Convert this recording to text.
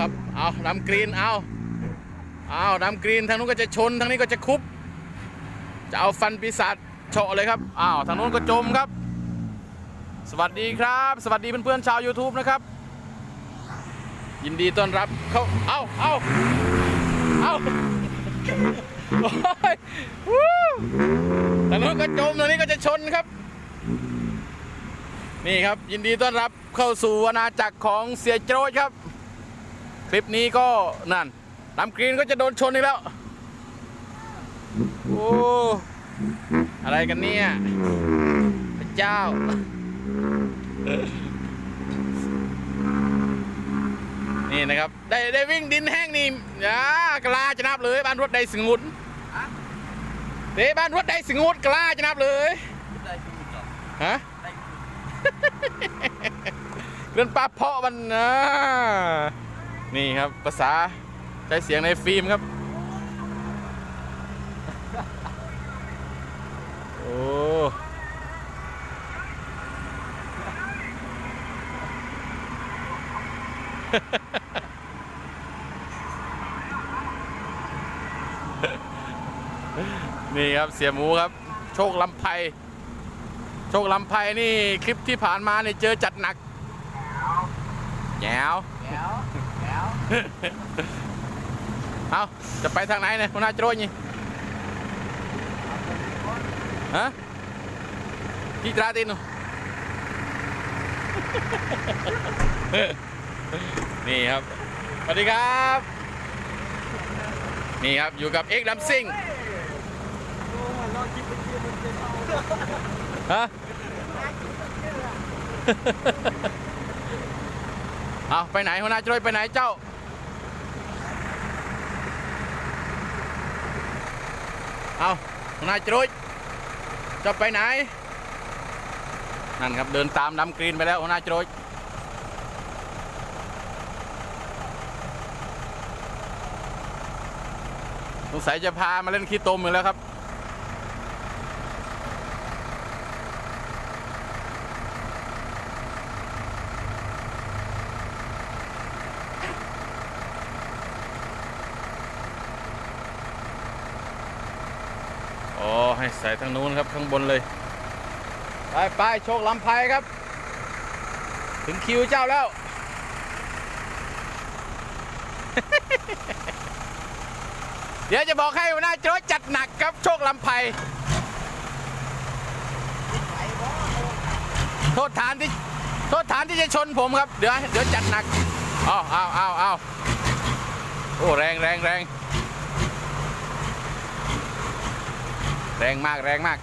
ครับ เอาดำกรีน เอาเอาดำกรีน ทางนู้นก็จะชน ทางนี้ก็จะคุบ จะเอาฟันปีศาจเฉาะเลยครับ อ้าว ทางนู้นก็จมครับ สวัสดีครับ สวัสดีเพื่อนๆชาว YouTube นะครับ ยินดีต้อนรับเข้าเอาเอาเอาทางนู้นก็จม ทางนี้ก็จะชนครับนี่ครับ ยินดีต้อนรับเข้าสู่อาณาจักรของเสียโจ้ครับ คลิปนี้ก็นั่นดำกรีนก็จะโดนชนอีกแล้ว โอ้ อะไรกันเนี่ยพระเจ้า นี่นะครับ ได้ได้วิ่งดินแห้งนี่อ่ากล้าจะนับเลย บ้านรถใดสงุนเด้บ้านรถใดสงุนกล้าจะนับเลยได้ดูเหรอฮะได้ดูเรื่องปลาเพาะมันนะ นี่ครับภาษาใช้เสียงในฟิล์มครับ โอ้นี่ครับเสียหมูครับ โชคลำไพโชคลำไพนี่คลิปที่ผ่านมาเนี่ยเจอจัดหนักแจ๋ว แล้วแล้วเอาจะไปทางไหนเนี่ยคุณอาโจรนี่ฮะกี่ตราตินนี่ครับ สวัสดีครับ นี่ครับอยู่กับเอ็กดัมซิงฮะ เอาไปไหนหัวหน้าโจรไปไหนเจ้า เอาหัวหน้าโจรจะไปไหน นั่นครับเดินตามดำกรีนไปแล้วหัวหน้าโจรสงสัยจะพามาเล่นขี้ตมอยู่แล้วครับ อ๋อ ให้ใส่ทางนู้นครับข้างบนเลย ไปไปโชคลำไพครับ ถึงคิวเจ้าแล้ว เดี๋ยวจะบอกให้หัวหน้าโจรจัดหนักครับโชคลำไพโทษฐานที่โทษฐานที่จะชนผมครับ เดี๋ยวเดี๋ยวจัดหนักอ้าวอ้าวอ้าวอ้าวโอ้แรงแรงแรง แรงมากแรงมาก